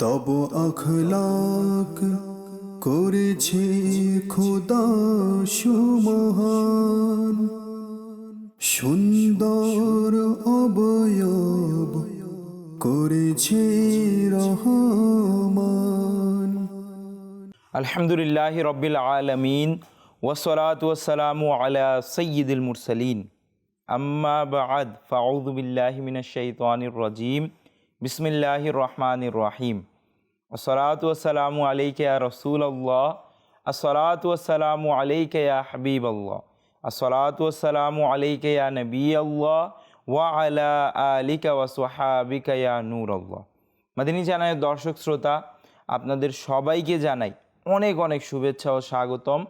তব আখলাক করেছে খোদা সুমহান। সুন্দর অবয়ব করেছে রহমান। আলহামদুলিল্লাহ রব্বিল আলমিন ওসলাত ওসালামু আলা সৈয়দুল মুরসলিন। আম্মা বাদ ফাউদুবিল্লাহ মিনাশাইতানির রাজিম। বিসমিল্লাহির রহমানির রহিম। ইয়া রাসূলুল্লাহ আসসালাতু ওয়াসসালামু আলাইকা ইয়া হাবিবাল্লাহ আসসালাতু ওয়াসসালামু আলাইকা ইয়া নবিয়াল্লাহ ওয়া আলা আলিকা ওয়া সুহাবিকা ইয়া নূরাল্লাহ মাদিনী চ্যানেলের দর্শক শ্রোতা, আপনাদের সবাইকে জানাই অনেক অনেক শুভেচ্ছা ও স্বাগতম।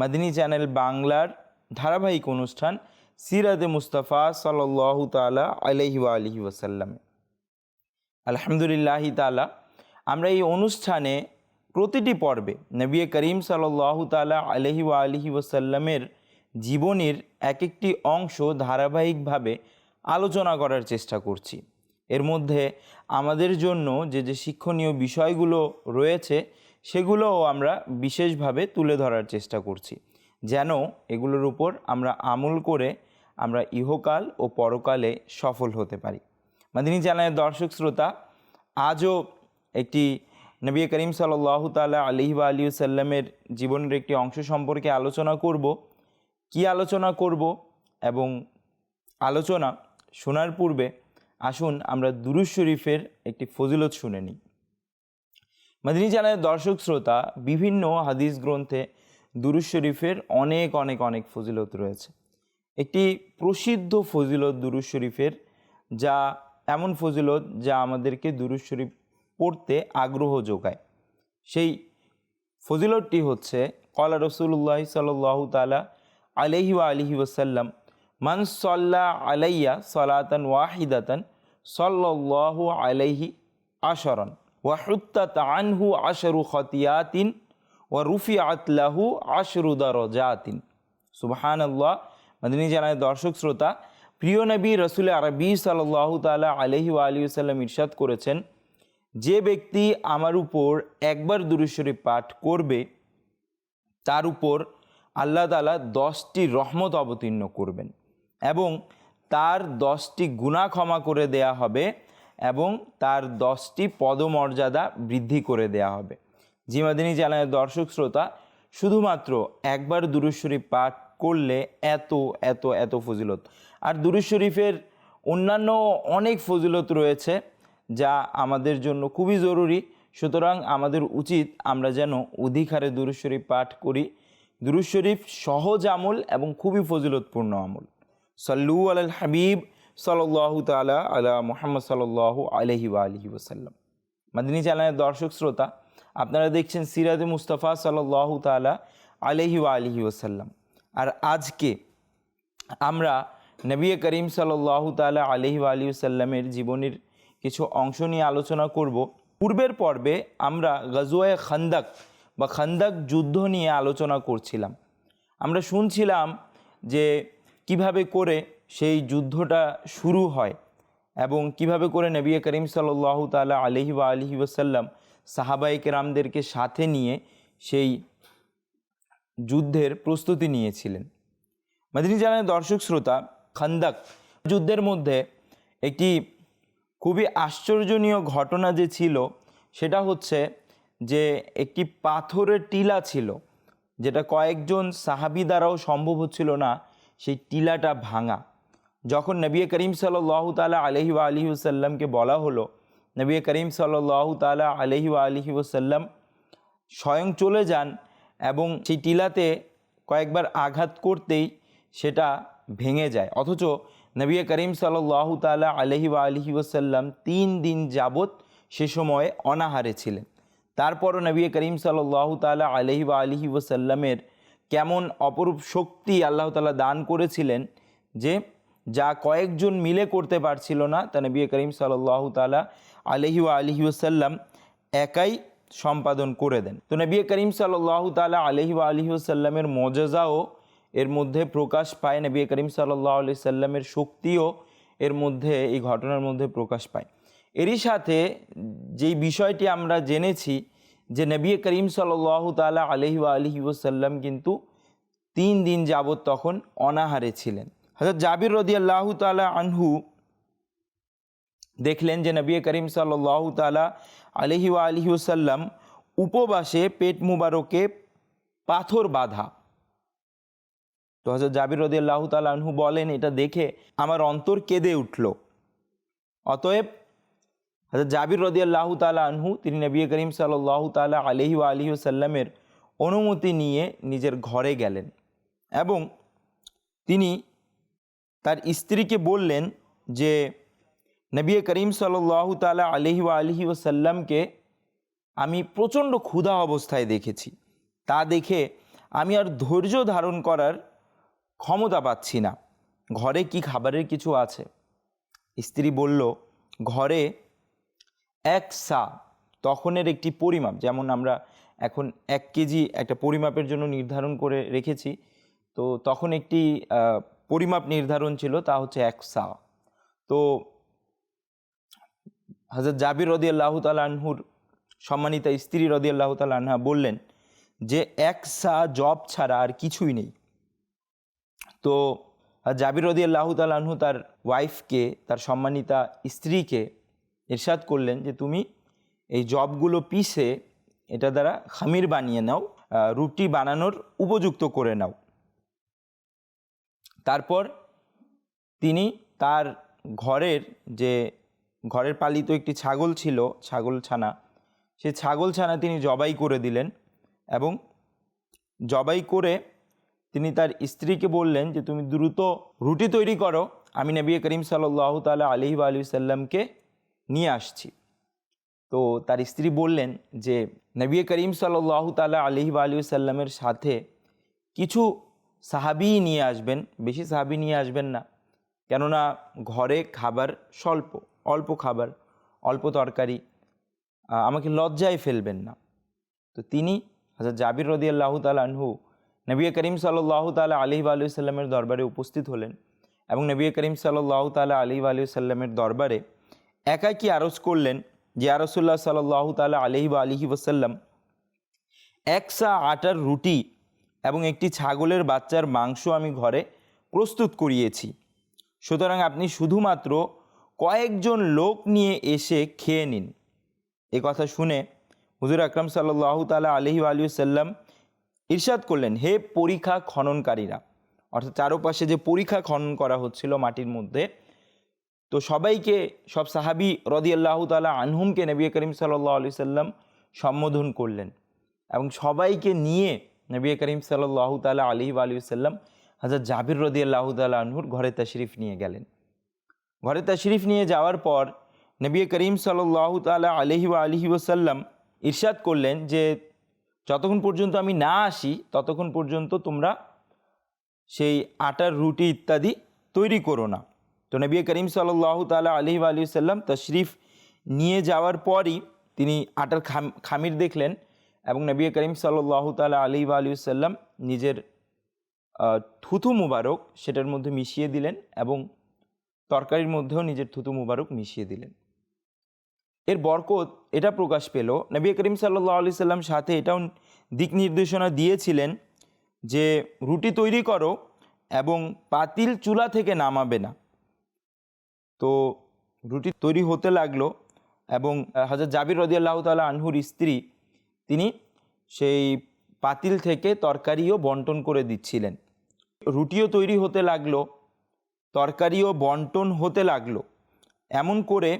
মাদিনী চ্যানেল বাংলার ধারাবাহিক অনুষ্ঠান সিরাতে মুস্তাফা সাল্লাহ তালা আলহি আলহি ওয়াসাল্লামে। আলহামদুলিল্লাহি তালা আমরা এই অনুষ্ঠানে প্রতিটি পর্বে নবী করিম সাল্লাহ তালা আলহি আলহি ওসাল্লামের জীবনের এক একটি অংশ ধারাবাহিকভাবে আলোচনা করার চেষ্টা করছি। এর মধ্যে আমাদের জন্য যে যে শিক্ষণীয় বিষয়গুলো রয়েছে, সেগুলোও আমরা বিশেষভাবে তুলে ধরার চেষ্টা করছি। যেন এগুলোর উপর আমরা আমল করে আমরা ইহকাল ও পরকালে সফল হতে পারি। মাদিনী চ্যানেলের দর্শক শ্রোতা, আজও একটি নবী করিম সাল্লাহ তালা আলিহ আলী সাল্লামের জীবনের একটি অংশ সম্পর্কে আলোচনা করব। কি আলোচনা করব এবং আলোচনা শোনার পূর্বে আসুন আমরা দুরুজ শরীফের একটি ফজিলত শুনে নিই। মাদিনী চ্যানেলের দর্শক শ্রোতা, বিভিন্ন হাদিস গ্রন্থে দুরুজ শরীফের অনেক অনেক অনেক ফজিলত রয়েছে। একটি প্রসিদ্ধ ফজিলত দুরুজ শরীফের, যা এমন ফজিলত যা আমাদেরকে দুরুজ শরীফ পড়তে আগ্রহ যোগায়। সেই ফজিলতটি হচ্ছে কলা রসুল্লাহ সাল্লাহ তালা আলহি আলহি ওসাল্লাম মান সল্লা আলাইয়া সলাতন ওয়াহিদাতন সল্লাহ আলাইহি আশরন ওয়াহুত্তাত আনহু আশরু খতিয়াতিন, ওয়া রুফি আতলাহু আশরু দরজাতিন। সুবাহান আল্লাহ মাদিনী জানায় দর্শক শ্রোতা, প্রিয় নবী রসুল আরবি সাল্লাহ তালা আলহি আলী সাল্লাম ইরশাদ করেছেন যে ব্যক্তি আমার উপর একবার দুরুশ্বরী পাঠ করবে, তার উপর আল্লাহ তালা দশটি রহমত অবতীর্ণ করবেন এবং তার দশটি গুণা ক্ষমা করে দেয়া হবে এবং তার দশটি পদমর্যাদা বৃদ্ধি করে দেয়া হবে। জিমাদিনী চ্যানেলের দর্শক শ্রোতা, শুধুমাত্র একবার দুরুজ শরীফ পাঠ করলে এত এত এত ফজিলত। আর দুরুজ শরীফের অন্যান্য অনেক ফজিলত রয়েছে। যা আমাদের জন্য খুবই জরুরি। সুতরাং আমাদের উচিত আমরা যেন অধিক হারে দুরুজ শরীফ পাঠ করি। দুরুজ শরীফ সহজ আমল এবং খুবই ফজিলতপূর্ণ আমল। সাল্লু আল হাবিব সাল্লাহ তালা আলা মোহাম্মদ সাল্লাহ আলহি আলহি ওসাল্লাম মাদিনী চ্যানেলের দর্শক শ্রোতা, আপনারা দেখছেন সিরাতে মুস্তফা সাল্লাহ তালা আলহি আলহি ওসাল্লাম আর আজকে আমরা নবী করিম সাল্লাহ তালা আলহি আলহি ওসাল্লামের জীবনের কিছু অংশ নিয়ে আলোচনা করব। পূর্বের পর্বে আমরা গজওয়ায় খান্দাক বা খান্দাক যুদ্ধ নিয়ে আলোচনা করছিলাম। আমরা শুনছিলাম যে কীভাবে করে সেই যুদ্ধটা শুরু হয় এবং কীভাবে করে নবী করিম সাল্লাহ তালা আলহি বা আলহি ওসাল্লাম সাহাবাই কেরামদেরকে সাথে নিয়ে সেই যুদ্ধের প্রস্তুতি নিয়েছিলেন। মাদিনী জানায় দর্শক শ্রোতা, খান্দাক যুদ্ধের মধ্যে একটি খুবই আশ্চর্যনীয় ঘটনা যে ছিল, সেটা হচ্ছে যে একটি পাথরের টিলা ছিল, যেটা কয়েকজন সাহাবি দ্বারাও সম্ভব হচ্ছিল না সেই টিলাটা ভাঙা। যখন নবী করিম সাল্লাহ তালা আলহি আলহি ওসাল্লামকে বলা হলো, নবী করিম সাল্লাহ তালা আলহি আলহি ওসাল্লাম স্বয়ং চলে যান এবং সেই টিলাতে কয়েকবার আঘাত করতেই সেটা ভেঙে যায়। অথচ নবী করিম সাল্লাহ তালা আলহি আলহি ওসাল্লাম তিন দিন যাবৎ সে সময়ে অনাহারে ছিলেন। তারপরও নবী করিম সাল্লাহ তালা আলহি আলহি ওসাল্লামের কেমন অপরূপ শক্তি আল্লাহ তালা দান করেছিলেন যে যা কয়েকজন মিলে করতে পারছিল না, তা নবী করিম সাল্লাহ তালা আলহি আলহি ওসাল্লাম একাই সম্পাদন করে দেন। তো নবী করিম সাল্লাহ তালা আলহি আলহি ওসাল্লামের মজাজাও এর মধ্যে প্রকাশ পায় নবী করিম সাল্লাহ আলি সাল্লামের শক্তিও এর মধ্যে, এই ঘটনার মধ্যে প্রকাশ পায়। এরই সাথে যেই বিষয়টি আমরা জেনেছি যে নবী করিম সাল্লাহ তালা আলহি আলহি ওসাল্লাম কিন্তু তিন দিন যাবৎ তখন অনাহারে ছিলেন। হজরত জাবির রদি আল্লাহ তালা আনহু দেখলেন যে নবী করিম সাল্লাহ তালা আলহি আলহি ওসাল্লাম উপবাসে পেট মুবারকে পাথর বাঁধা। তো হজরত জাবির রদি আল্লাহ তালা আনহু বলেন, এটা দেখে আমার অন্তর কেঁদে উঠল। অতএব হজরত জাবির রদি আল্লাহ তালা আনহু, তিনি নবী করিম সাল্লাহ তালা আলহি আলহি সাল্লামের অনুমতি নিয়ে নিজের ঘরে গেলেন এবং তিনি তার স্ত্রীকে বললেন যে, নবী করিম সাল্লাহ তালা আলহি আলহি ওসাল্লামকে আমি প্রচণ্ড ক্ষুধা অবস্থায় দেখেছি। তা দেখে আমি আর ধৈর্য ধারণ করার ক্ষমতা পাচ্ছি না। ঘরে কি খাবারের কিছু আছে? স্ত্রী বলল, ঘরে এক সা তখনের একটি পরিমাপ। যেমন আমরা এখন এক কেজি একটা পরিমাপের জন্য নির্ধারণ করে রেখেছি। তো তখন একটি পরিমাপ নির্ধারণ ছিল, তা হচ্ছে এক সা তো হাজরত জাবির রদি আল্লাহ আনহুর সম্মানিতা স্ত্রী রদি আল্লাহ আনহা বললেন যে, এক সা জব ছাড়া আর কিছুই নেই। তো জাবির রদি আল্লাহ আনহু তার ওয়াইফকে তার সম্মানিতা স্ত্রীকে এরশাদ করলেন যে তুমি এই জবগুলো পিষে এটা দ্বারা খামির বানিয়ে নাও রুটি বানানোর উপযুক্ত করে নাও। তারপর তিনি তার ঘরের যে ঘরের পালিত একটি ছাগল ছিল, ছাগল ছানা, সে ছাগল ছানা তিনি জবাই করে দিলেন এবং জবাই করে তিনি তার স্ত্রীকে বললেন যে, তুমি দ্রুত রুটি তৈরি করো। আমি নবী করিম সাল্লাহ তালা আলহি আলু সাল্লামকে নিয়ে আসছি। তো তার স্ত্রী বললেন যে, নবী করিম সাল্লাহ তালা আলহি আলু সাল্লামের সাথে কিছু সাহাবি নিয়ে আসবেন। বেশি সাহাবি নিয়ে আসবেন না। কেননা ঘরে খাবার স্বল্প, অল্প খাবার, অল্প তরকারি আমাকে লজ্জায় ফেলবেন না। তো তিনি হাজার জাবির রদি আল্লাহ তালা আনহু নবী করিম সাল্লাহ তালা আলি আলু সাল্লামের দরবারে উপস্থিত হলেন এবং নবী করিম সাল্লাহ তালা আলি সাল্লামের দরবারে একাকি আরজ করলেন যে আরসুল্লাহ সাল্লাহ তালা আলহি বা আলহি ওসাল্লাম একসা আটার রুটি এবং একটি ছাগলের বাচ্চার মাংস আমি ঘরে প্রস্তুত করিয়েছি। সুতরাং আপনি শুধুমাত্র কয়েকজন লোক নিয়ে এসে খেয়ে নিন। এ কথা শুনে হুজুর আকরম সাল্লাহ তালা আলহি আলী সাল্লাম ইরশাদ করলেন, হে পরীক্ষা খননকারীরা, অর্থাৎ চারোপাশে যে পরীক্ষা খনন করা হচ্ছিল মাটির মধ্যে, তো সবাইকে, সব সাহাবি রদি আল্লাহ তালা আনহুমকে নবী করিম সাল্লাহ আলি সাল্লাম সম্বোধন করলেন এবং সবাইকে নিয়ে নবী করিম সাল্লাহ তালা আলি আলী সাল্লাম হাজার জাবির রদি আল্লাহ তালা আনহুর ঘরে তশরিফ নিয়ে গেলেন। ঘরে তশরিফ নিয়ে যাওয়ার পর নবী করিম সাল্লাহ তালা আলহি আলহি ওসাল্লাম ইরশাদ করলেন যে যতক্ষণ পর্যন্ত আমি না আসি, ততক্ষণ পর্যন্ত তোমরা সেই আটার রুটি ইত্যাদি তৈরি করো না। তো নবী করিম সাল্লাহ তালা আলহি আলী সাল্লাম তশরিফ নিয়ে যাওয়ার পরই তিনি আটার খাম, খামির দেখলেন এবং নবী করিম সাল্লাহ তালা আলহি আলী সাল্লাম নিজের থুথু মুবারক সেটার মধ্যে মিশিয়ে দিলেন এবং তরকারির মধ্যেও নিজের থুতু মুবারক মিশিয়ে দিলেন। এর বরকত এটা প্রকাশ পেল। নবী করিম সাল্লাহ আলি সাল্লাম সাথে এটাও দিক নির্দেশনা দিয়েছিলেন যে, রুটি তৈরি করো এবং পাতিল চুলা থেকে নামাবে না। তো রুটি তৈরি হতে লাগল এবং হাজার জাবির রদিয়াল্লাহ তালা আনহুর স্ত্রী, তিনি সেই পাতিল থেকে তরকারিও বন্টন করে দিচ্ছিলেন। রুটিও তৈরি হতে লাগল, তরকারিও বন্টন হতে লাগল। এমন করে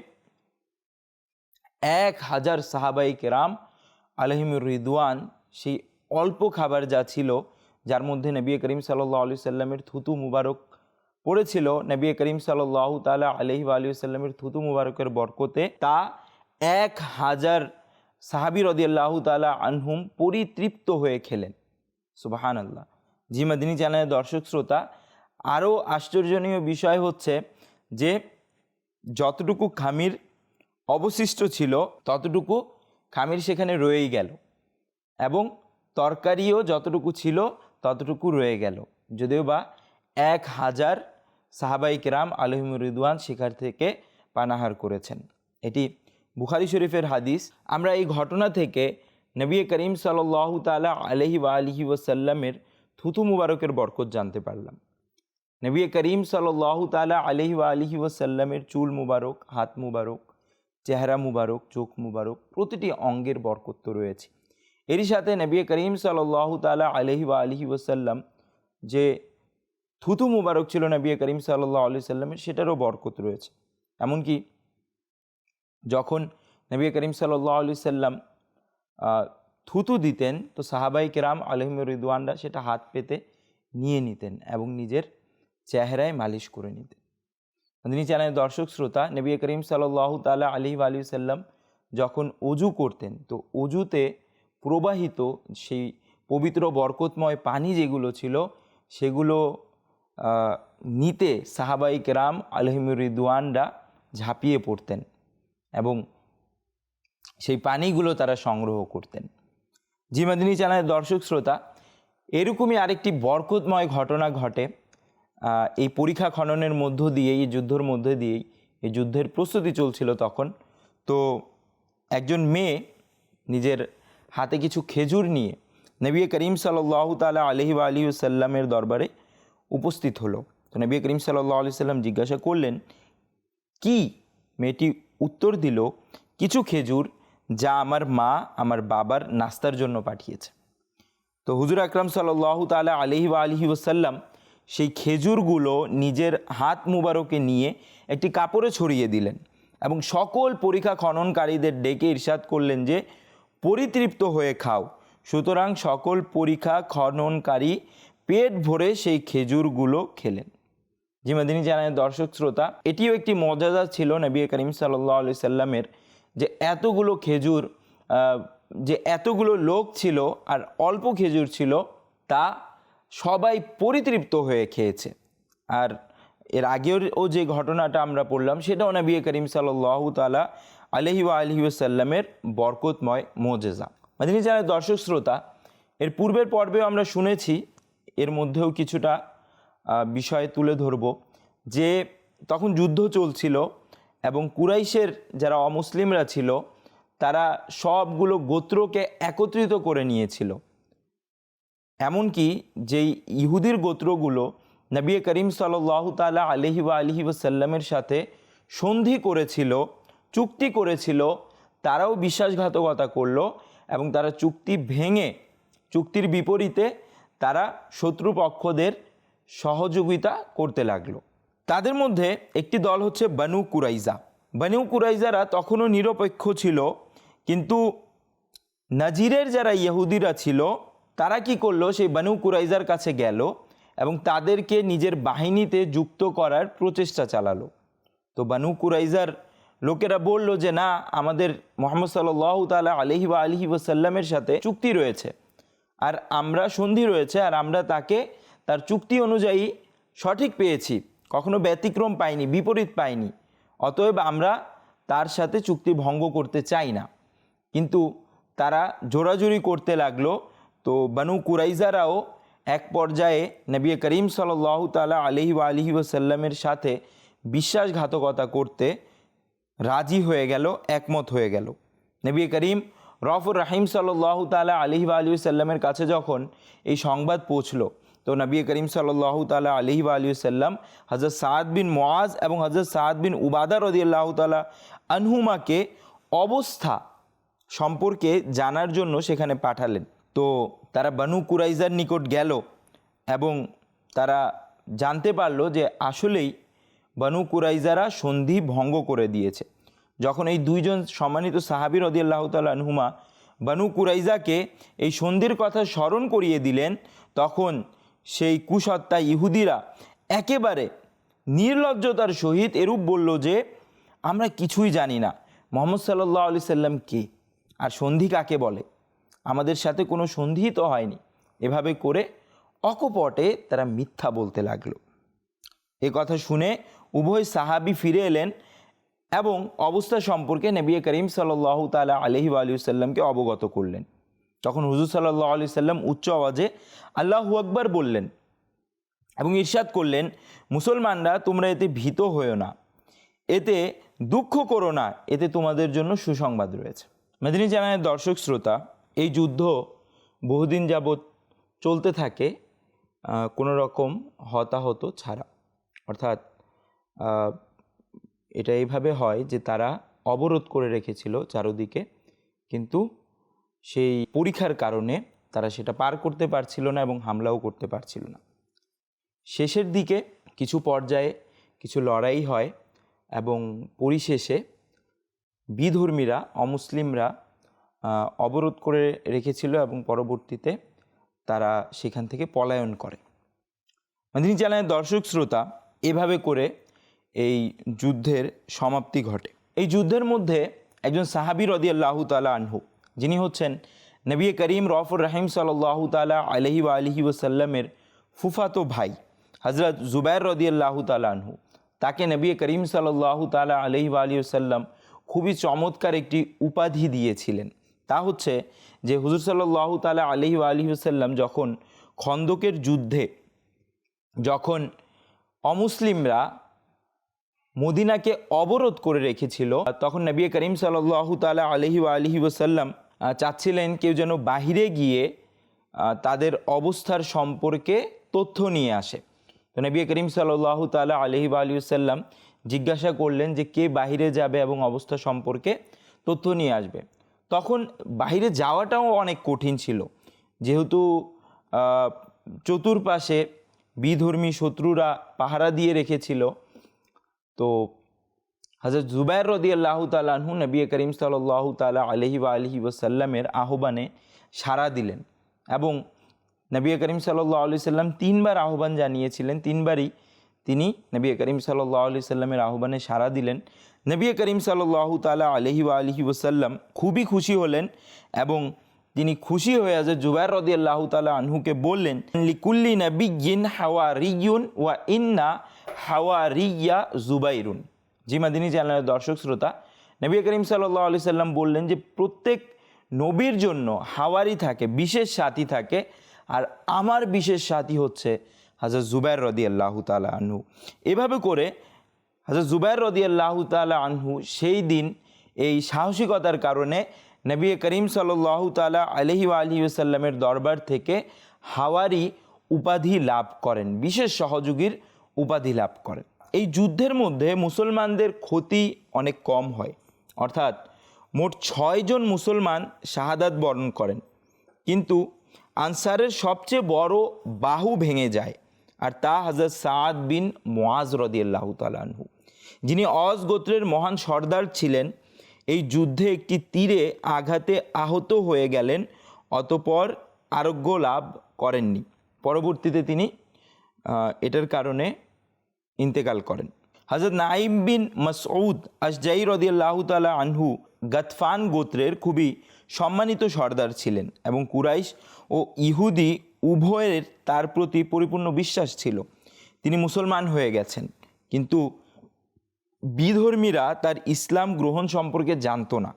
এক হাজার সাহাবাই কেরাম আলহিমুর রিদওয়ান সেই অল্প খাবার যা ছিল, যার মধ্যে নবী করিম সাল্লাহ আলি সাল্লামের থুতু মুবারক পড়েছিল, নবী করিম সাল্লাহ তালা আলহি আলী সাল্লামের থুতু মুবারকের বরকতে তা এক হাজার সাহাবি রদিয়াল্লাহ তালা আনহুম পরিতৃপ্ত হয়ে খেলেন। সুবাহান আল্লাহ জি মাদিনী চ্যানেলের দর্শক শ্রোতা, আরও আশ্চর্যনীয় বিষয় হচ্ছে যে, যতটুকু খামির অবশিষ্ট ছিল, ততটুকু খামির সেখানে রয়েই গেল এবং তরকারিও যতটুকু ছিল, ততটুকু রয়ে গেল। যদিও বা এক হাজার সাহাবাই কেরাম আলহিমুর রিদওয়ান শিকার থেকে পানাহার করেছেন। এটি বুখারি শরীফের হাদিস। আমরা এই ঘটনা থেকে নবী করিম সাল্লাহ তালা আলহি বা আলহি ওসাল্লামের থুতু মুবারকের বরকত জানতে পারলাম। নবী করিম সাল্লাহ তালা আলহি বা আলহি ওসাল্লামের চুল মুবারক, হাত মুবারক চেহারা মুবারক, চোখ মুবারক, প্রতিটি অঙ্গের বরকত্ব রয়েছে। এরই সাথে নবী করিম সাল্লাহ তালা আলহি বা আলহি ওসাল্লাম যে থুতু মুবারক ছিল নবী করিম সাল্লাহ আলি সাল্লামের সেটারও বরকত রয়েছে। এমনকি যখন নবী করিম সাল্লাহ আলি সাল্লাম থুতু দিতেন, তো সাহাবাই কেরাম আলহিম রিদওয়ানরা সেটা হাত পেতে নিয়ে নিতেন এবং নিজের চেহারায় মালিশ করে নিতেন। তিনি চ্যানেলের দর্শক, শ্রোতা, নবী করিম সাল্লাহ তালা আলহি আলী সাল্লাম যখন অজু করতেন, তো অজুতে প্রবাহিত সেই পবিত্র বরকতময় পানি যেগুলো ছিল, সেগুলো নিতে সাহাবাই কেরাম আলহিমুর রিদওয়ানরা ঝাঁপিয়ে পড়তেন এবং সেই পানিগুলো তারা সংগ্রহ করতেন। জি মাদিনী চ্যানেলের দর্শক, শ্রোতা, এরকমই আরেকটি বরকতময় ঘটনা ঘটে। এই পরীক্ষা খননের মধ্য দিয়ে এই যুদ্ধর মধ্যে দিয়েই এই যুদ্ধের প্রস্তুতি চলছিল তখন। তো একজন মেয়ে নিজের হাতে কিছু খেজুর নিয়ে নবী করিম সাল্লাহ তালা আলহি বা আলী সাল্লামের দরবারে উপস্থিত হলো। তো নবী করিম সাল্লাহ আলি সাল্লাম জিজ্ঞাসা করলেন, কি মেয়েটি উত্তর দিল, কিছু খেজুর যা আমার মা আমার বাবার নাস্তার জন্য পাঠিয়েছে। তো হুজুর আকরাম সাল্লাহ তালা আলহি বা আলহি ওসাল্লাম সেই খেজুরগুলো নিজের হাত মুবারকে নিয়ে একটি কাপড়ে ছড়িয়ে দিলেন এবং সকল পরীক্ষা খননকারীদের ডেকে ইরশাদ করলেন যে, পরিতৃপ্ত হয়ে খাও। সুতরাং সকল পরীক্ষা খননকারী পেট ভরে সেই খেজুরগুলো খেলেন। জি মাদিনী জানায় দর্শক শ্রোতা, এটিও একটি মজাদা ছিল নবী করিম সাল্লাহ আলি সাল্লামের যে এতগুলো খেজুর যে এতগুলো লোক ছিল আর অল্প খেজুর ছিল, তা সবাই পরিতৃপ্ত হয়ে খেয়েছে। আর এর আগের ও যে ঘটনাটা আমরা পড়লাম, সেটাও নবী করিম সাল্লাহ তালা আলহি ওয়া আলহি বরকতময় মোজেজা। মাদিনী জানায় দর্শক শ্রোতা, এর পূর্বের পর্বেও আমরা শুনেছি, এর মধ্যেও কিছুটা বিষয় তুলে ধরব যে তখন যুদ্ধ চলছিল এবং কুরাইশের যারা অমুসলিমরা ছিল, তারা সবগুলো গোত্রকে একত্রিত করে নিয়েছিল। এমনকি যেই ইহুদির গোত্রগুলো নবী করিম সাল্লাহ তালা আলহি বা আলহি ওসাল্লামের সাথে সন্ধি করেছিল, চুক্তি করেছিল, তারাও বিশ্বাসঘাতকতা করল এবং তারা চুক্তি ভেঙে, চুক্তির বিপরীতে তারা শত্রুপক্ষদের সহযোগিতা করতে লাগল। তাদের মধ্যে একটি দল হচ্ছে বানু কুরাইজা। বানু কুরাইজারা তখনও নিরপেক্ষ ছিল, কিন্তু নাজিরের যারা ইহুদিরা ছিল তারা কি করল? সেই বানু কুরাইজার কাছে গেল এবং তাদেরকে নিজের বাহিনীতে যুক্ত করার প্রচেষ্টা চালালো। তো বানু কুরাইজার লোকেরা বলল যে, না, আমাদের মোহাম্মদ সাল্লাহ তালা আলহি বা আলহি ওসাল্লামের সাথে চুক্তি রয়েছে। আর আমরা সন্ধি রয়েছে আর আমরা তাকে, তার চুক্তি অনুযায়ী সঠিক পেয়েছি। কখনো ব্যতিক্রম পাইনি, বিপরীত পাইনি। অতএব আমরা তার সাথে চুক্তি ভঙ্গ করতে চাই না। কিন্তু তারা জোরাজুরি করতে লাগল তো বানু কুরাইজারাও এক পর্যায়ে নবী করিম সাল্লাহ তালা আলহি আলহি ওসাল্লামের সাথে বিশ্বাসঘাতকতা করতে রাজি হয়ে গেল, একমত হয়ে গেল। নবী করিম রফুর রাহিম সাল্লাহ তালা আলহি আলী সাল্লামের কাছে যখন এই সংবাদ পৌঁছল, তো নবী করিম সাল্লাহ তালা আলহি আলী সাল্লাম হজরত সাদ বিন মোয়াজ এবং হজরত সাদ বিন উবাদা রদিয়াল্লাহ তালা আনহুমাকে অবস্থা সম্পর্কে জানার জন্য সেখানে পাঠালেন। তো তারা বানু কুরাইজার নিকট গেল এবং তারা জানতে পারল যে আসলেই বানু কুরাইজারা সন্ধি ভঙ্গ করে দিয়েছে। যখন এই দুইজন সম্মানিত সাহাবি রদিয়াল্লাহ তালহুমা বানু কুরাইজাকে এই সন্ধির কথা স্মরণ করিয়ে দিলেন, তখন সেই কুসত্তা ইহুদিরা একেবারে নির্লজ্জতার সহিত এরূপ বলল যে, আমরা কিছুই জানি না। মোহাম্মদ সাল্লাহ আলি সাল্লাম কে? আর সন্ধি কাকে বলে? আমাদের সাথে কোনো সন্ধি তো হয়নি। এভাবে করে অকপটে তারা মিথ্যা বলতে লাগল। এ কথা শুনে উভয় সাহাবি ফিরে এলেন এবং অবস্থা সম্পর্কে নবী করিম সাল্লাহ তালা আলহি আলী সাল্লামকে অবগত করলেন। তখন হুজুর সাল্লাহ আলি সাল্লাম উচ্চ আওয়াজে আল্লাহু আকবার বললেন এবং ইরশাদ করলেন, মুসলমানরা, তোমরা এতে ভীত হয়েও না। এতে দুঃখ করো না। এতে তোমাদের জন্য সুসংবাদ রয়েছে। মেদিনী চ্যানেলের দর্শক শ্রোতা এই যুদ্ধ বহুদিন যাবৎ চলতে থাকে কোনো রকম হতাহত ছাড়া। অর্থাৎ এটা এইভাবে হয় যে তারা অবরোধ করে রেখেছিল চারদিকে, কিন্তু সেই পরীক্ষার কারণে তারা সেটা পার করতে পারছিল না এবং হামলাও করতে পারছিল না। শেষের দিকে কিছু পর্যায়ে কিছু লড়াই হয় এবং পরিশেষে বিধর্মীরা, অমুসলিমরা অবরোধ করে রেখেছিল এবং পরবর্তীতে তারা সেখান থেকে পলায়ন করে। মাদিনী চ্যানেলের দর্শক শ্রোতা, এভাবে করে এই যুদ্ধের সমাপ্তি ঘটে। এই যুদ্ধের মধ্যে একজন সাহাবি রদি আল্লাহ তালা আনহু, যিনি হচ্ছেন নবী করিম রফুর রাহিম সাল্লাহ তালা আলহি ওয়া আলহি ওসাল্লামের ফুফাতো ভাই হজরত জুবাইর রদি আল্লাহ তালা আনহু। তাকে নবী করিম সাল্লাহ তালা আলহি ওয়া আলহি ওসাল্লাম খুবই চমৎকার একটি উপাধি দিয়েছিলেন। তা হচ্ছে যে হুজুর সাল্লাহ তালা আলহি ওয়া আলহি যখন খন্দকের যুদ্ধে, যখন অমুসলিমরা মদিনাকে অবরোধ করে রেখেছিল, তখন নবী করিম সাল্লাহ তালা আলহি আলহি ওসাল্লাম চাচ্ছিলেন কেউ যেন বাহিরে গিয়ে তাদের অবস্থার সম্পর্কে তথ্য নিয়ে আসে। তো নবী করিম সাল্লাহ তালা আলহি আলহি ওসাল্লাম জিজ্ঞাসা করলেন যে কে বাহিরে যাবে এবং অবস্থা সম্পর্কে তথ্য নিয়ে আসবে। তখন বাইরে যাওয়াটাও অনেক কঠিন ছিল। যেহেতু চতুর্পাশে বিধর্মী শত্রুরা পাহারা দিয়ে রেখেছিল। তো হজরত জুবাইর রদি আল্লাহ তালাহু নবী করিম সাল্লাহ তালা আলহি বা আলহি ওসাল্লামের আহ্বানে সাড়া দিলেন এবং নবী করিম সাল্লাহ আলি সাল্লাম তিনবার আহ্বান জানিয়েছিলেন। তিনবারই তিনি নবী করিম সাল্লাহ আলি সাল্লামের আহ্বানে সাড়া দিলেন। নবী করিম সাল্লাহ তালা আলহি আলহি ওসাল্লাম খুবই খুশি হলেন এবং তিনি খুশি হয়ে আছে জুবাইর রদি আল্লাহ তালা আনহুকে বললেন লিকুল্লি নবী ইন হাওয়া রিয়ুন ওয়া ইন্না হাওয়া রিয়া জুবাইরুন। জি মাদিনী চ্যানেলের দর্শক শ্রোতা, নবী করিম সাল্লাহ আলি সাল্লাম বললেন যে, প্রত্যেক নবীর জন্য হাওয়ারি থাকে, বিশেষ সাথী থাকে। আর আমার বিশেষ সাথী হচ্ছে হাজরত জুবাইর রদি আল্লাহ তালা আনহু। এভাবে করে হাজরত জুবাইর রদি আল্লাহ তালা আনহু সেই দিন এই সাহসিকতার কারণে নবী করিম সাল্লাহ তালা আলহি আলহি সাল্লামের দরবার থেকে হাওয়ারি উপাধি লাভ করেন, বিশেষ সহযোগীর উপাধি লাভ করেন। এই যুদ্ধের মধ্যে মুসলমানদের ক্ষতি অনেক কম হয়, অর্থাৎ মোট ছয়জন মুসলমান শাহাদাত বরণ করেন। কিন্তু আনসারের সবচেয়ে বড় বাহু ভেঙে যায়, আর তা হাজরত সাদ বিন মোয়াজ রদিয়াল্লাহ তালাহু যিনি অজ গোত্রের মহান সর্দার ছিলেন, এই যুদ্ধে একটি তীরে আঘাতে আহত হয়ে গেলেন, অতপর আরোগ্য লাভ করেননি। পরবর্তীতে তিনি এটার কারণে ইন্তেকাল করেন। হজরত নাইম বিন মাসউদ আশজাই রদিয়াল্লাহ তালা আনহু গাতফান গোত্রের খুবই সম্মানিত সর্দার ছিলেন এবং কুরাইশ ও ইহুদি উভয়ের তার প্রতি পরিপূর্ণ বিশ্বাস ছিল। তিনি মুসলমান হয়ে গেছেন। কিন্তু বিধর্মীরা তার ইসলাম গ্রহণ সম্পর্কে জানতো না।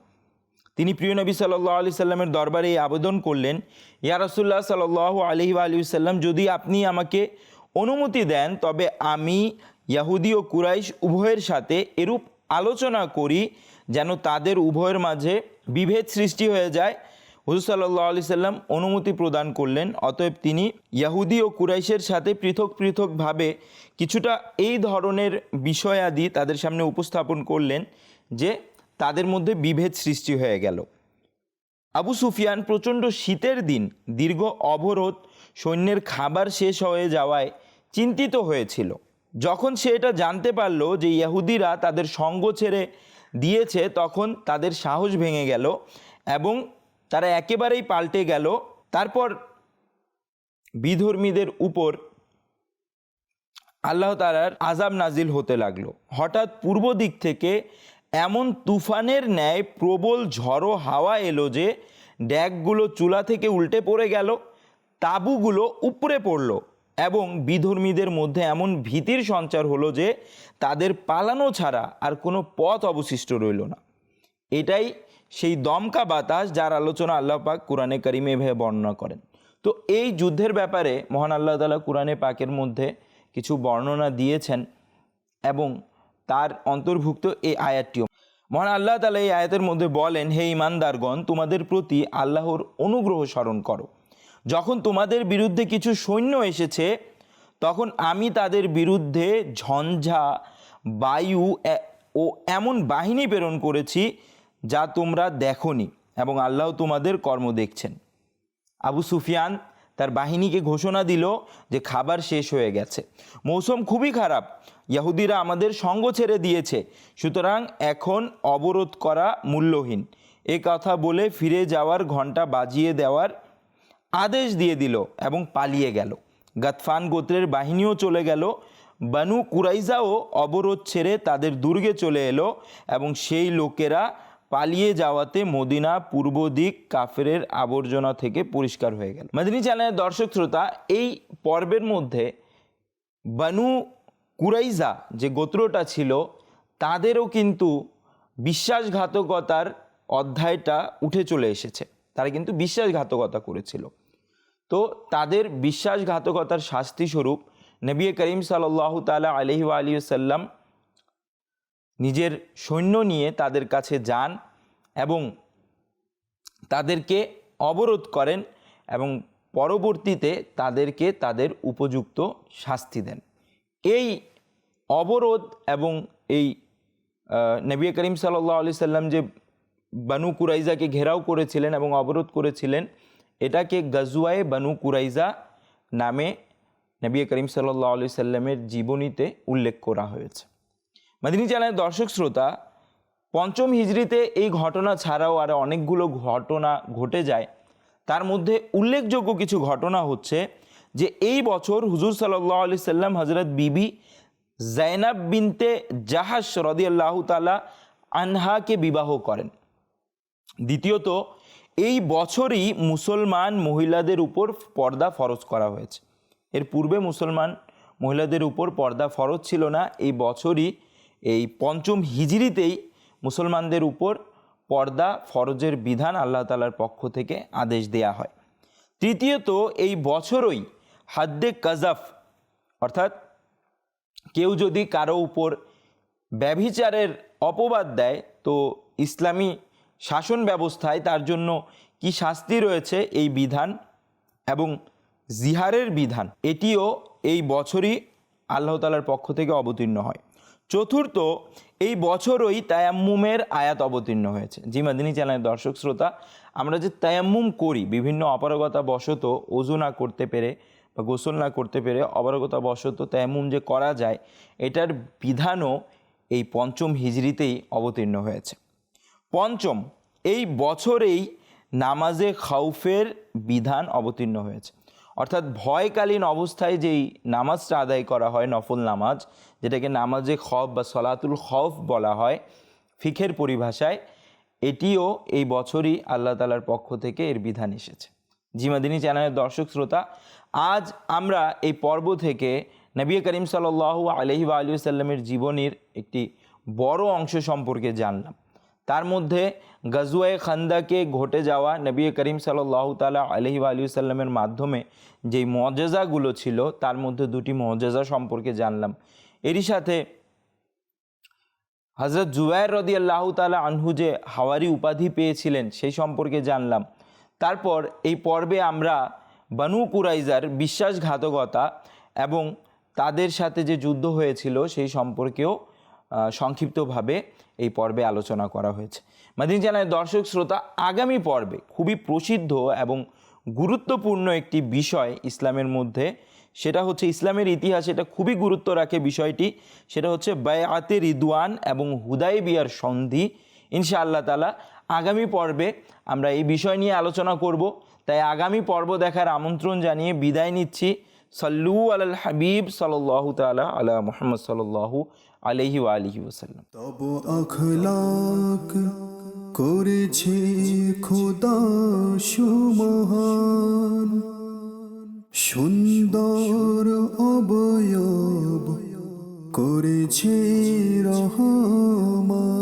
তিনি প্রিয় নবী সাল্লাহ আলি সাল্লামের দরবারে এই আবেদন করলেন, ইয়া রসুল্লাহ সাল্লাহ আলহি আলি সাল্লাম যদি আপনি আমাকে অনুমতি দেন, তবে আমি ইয়াহুদি ও কুরাইশ উভয়ের সাথে এরূপ আলোচনা করি, যেন তাদের উভয়ের মাঝে বিভেদ সৃষ্টি হয়ে যায় হুজুর সাল্লাহ আলি সাল্লাম অনুমতি প্রদান করলেন, অতএব তিনি ইয়াহুদি ও কুরাইশের সাথে পৃথক পৃথকভাবে কিছুটা এই ধরনের বিষয়াদি তাদের সামনে উপস্থাপন করলেন যে তাদের মধ্যে বিভেদ সৃষ্টি হয়ে গেল। আবু সুফিয়ান প্রচণ্ড শীতের দিন, দীর্ঘ অবরোধ, সৈন্যের খাবার শেষ হয়ে যাওয়ায় চিন্তিত হয়েছিল। যখন সে এটা জানতে পারল যে ইয়াহুদিরা তাদের সঙ্গ ছেড়ে দিয়েছে, তখন তাদের সাহস ভেঙে গেল এবং তারা একেবারেই পাল্টে গেল। তারপর বিধর্মীদের উপর আল্লাহ তালার আজাব নাজিল হতে লাগল। হঠাৎ পূর্ব দিক থেকে এমন তুফানের ন্যায় প্রবল ঝড়ো হাওয়া এলো যে ড্যাগগুলো চুলা থেকে উল্টে পড়ে গেল, তাঁবুগুলো উপরে পড়ল এবং বিধর্মীদের মধ্যে এমন ভীতির সঞ্চার হলো যে তাদের পালানো ছাড়া আর কোনো পথ অবশিষ্ট রইল না। এটাই সেই দমকা বাতাস যার আলোচনা আল্লাহ পাক কোরআনে করিমে এভাবে বর্ণনা করেন। তো এই যুদ্ধের ব্যাপারে মহান আল্লাহ তালা কোরআনে পাকের মধ্যে কিছু বর্ণনা দিয়েছেন এবং তার অন্তর্ভুক্ত এই আয়াতটিও। মহান আল্লাহ তালা এই আয়াতের মধ্যে বলেন, হে ইমানদারগণ, তোমাদের প্রতি আল্লাহর অনুগ্রহ স্মরণ করো। যখন তোমাদের বিরুদ্ধে কিছু সৈন্য এসেছে, তখন আমি তাদের বিরুদ্ধে ঝঞ্ঝা, বায়ু ও এমন বাহিনী প্রেরণ করেছি যা তোমরা দেখনি এবং আল্লাহ তোমাদের কর্ম দেখছেন। আবু সুফিয়ান তার বাহিনীকে ঘোষণা দিল যে খাবার শেষ হয়ে গেছে। মৌসুম খুবই খারাপ। ইয়াহুদিরা আমাদের সঙ্গ ছেড়ে দিয়েছে। সুতরাং এখন অবরোধ করা মূল্যহীন। এ কথা বলে ফিরে যাওয়ার ঘণ্টা বাজিয়ে দেওয়ার আদেশ দিয়ে দিল এবং পালিয়ে গেল। গাতফান গোত্রের বাহিনীও চলে গেল। বানু কুরাইজাও অবরোধ ছেড়ে তাদের দুর্গে চলে এলো এবং সেই লোকেরা পালিয়ে যাওয়াতে মদিনা পূর্ব দিক কাফেরের আবর্জনা থেকে পরিষ্কার হয়ে গেল। মাদিনী চ্যানেলের দর্শক শ্রোতা, এই পর্বের মধ্যে বানু কুরাইজা যে গোত্রটা ছিল, তাদেরও কিন্তু বিশ্বাসঘাতকতার অধ্যায়টা উঠে চলে এসেছে। তারা কিন্তু বিশ্বাসঘাতকতা করেছিল। তো তাদের বিশ্বাসঘাতকতার শাস্তি স্বরূপ নবী করিম সাল্লাহ তালা আলহি আলী সাল্লাম নিজের সৈন্য নিয়ে তাদের কাছে যান এবং তাদেরকে অবরোধ করেন এবং পরবর্তীতে তাদেরকে তাদের উপযুক্ত শাস্তি দেন। এই অবরোধ এবং এই নবী করিম সাল্লাহ আলি সাল্লাম যে বানু কুরাইজাকে ঘেরাও করেছিলেন এবং অবরোধ করেছিলেন, এটাকে গজুয়ায়ে বানু কুরাইজা নামে নবী করিম সাল্লাহ আলি সাল্লামের জীবনীতে উল্লেখ করা হয়েছে। মাদিনী চ্যানেলের দর্শক শ্রোতা, পঞ্চম হিজড়িতে এই ঘটনা ছাড়াও আরও অনেকগুলো ঘটনা ঘটে যায়। তার মধ্যে উল্লেখযোগ্য কিছু ঘটনা হচ্ছে যে এই বছর হুজুর সাল্লাহ আলি সাল্লাম হজরত বিবি জাইনাব বিনতে জাহাস রদি আল্লাহ তালা আনহাকে বিবাহ করেন। দ্বিতীয়ত, এই বছরই মুসলমান মহিলাদের উপর পর্দা ফরজ করা হয়েছে। এর পূর্বে মুসলমান মহিলাদের উপর পর্দা ফরজ ছিল না, এই বছরই এই পঞ্চম হিজড়িতেই মুসলমানদের উপর পর্দা, ফরজের বিধান আল্লাহ তালার পক্ষ থেকে আদেশ দেয়া হয়। তৃতীয়ত, এই বছরই হাদ্দে কাজাফ, অর্থাৎ কেউ যদি কারও উপর ব্যভিচারের অপবাদ দেয়, তো ইসলামী শাসন ব্যবস্থায় তার জন্য কি শাস্তি রয়েছে এই বিধান এবং জিহারের বিধান? এটিও এই বছরই আল্লাহ তালার পক্ষ থেকে অবতীর্ণ হয়। চতুর্থ, এই বছরই তায়াম্মুমের আয়াত অবতীর্ণ হয়েছে। জি মাদিনী চ্যানেলের দর্শক শ্রোতা, আমরা যে তায়াম্মুম করি, বিভিন্ন অপারগতা বশত ওজু না করতে পেরে বা গোসল না করতে পেরে অপারগতা বশত তায়াম্মুম যে করা যায়, এটার বিধানও এই পঞ্চম হিজড়িতেই অবতীর্ণ হয়েছে। পঞ্চম, এই বছরেই নামাজে খাউফের বিধান অবতীর্ণ হয়েছে। অর্থাৎ ভয়কালীন অবস্থায় যেই নামাজটা আদায় করা হয়, নফল নামাজ, যেটাকে নামাজে খফ বা সলাতুল খফ বলা হয়, ফিখের পরিভাষায়, এটিও এই বছরই আল্লাহ তালার পক্ষ থেকে এর বিধান এসেছে। জিমাদিনী চ্যানেলের দর্শক শ্রোতা, আজ আমরা এই পর্ব থেকে নবী করিম সাল আলহি আলী সাল্লামের জীবনীর একটি বড় অংশ সম্পর্কে জানলাম। তার মধ্যে গজওয়ায়ে খান্দাকে ঘটে যাওয়া নবী করিম সাল্লাহ তালা আলহি আলী সাল্লামের মাধ্যমে যেই মজেজাগুলো ছিল, তার মধ্যে দুটি মজেজা সম্পর্কে জানলাম। এরই সাথে হজরত জুবাইর রদি আল্লাহ তালা আনহু যে হাওয়ারি উপাধি পেয়েছিলেন, সেই সম্পর্কে জানলাম। তারপর এই পর্বে আমরা বানু কুরাইজার বিশ্বাসঘাতকতা এবং তাদের সাথে যে যুদ্ধ হয়েছিল, সেই সম্পর্কেও সংক্ষিপ্তভাবে এই পর্বে আলোচনা করা হয়েছে। মাদিন জানায় দর্শক শ্রোতা, আগামী পর্বে খুবই প্রসিদ্ধ এবং গুরুত্বপূর্ণ একটি বিষয় ইসলামের মধ্যে, সেটা হচ্ছে ইসলামের ইতিহাস, এটা খুবই গুরুত্ব রাখে বিষয়টি, সেটা হচ্ছে বায়াতে রিদওয়ান এবং হুদাই বিয়ার সন্ধি। ইনশা আল্লাহ তালা আগামী পর্বে আমরা এই বিষয় নিয়ে আলোচনা করব। তাই আগামী পর্ব দেখার আমন্ত্রণ জানিয়ে বিদায় নিচ্ছি। সাল্লু আল হাবিব সাল্লাহ তালা আলা মোহাম্মদ সাল্লাহু আলহি ওয়া আলহি ওসাল্লাম তব আখলাক করেছে খোদা সুমহান। সুন্দর অবয়ব করেছে রহমান।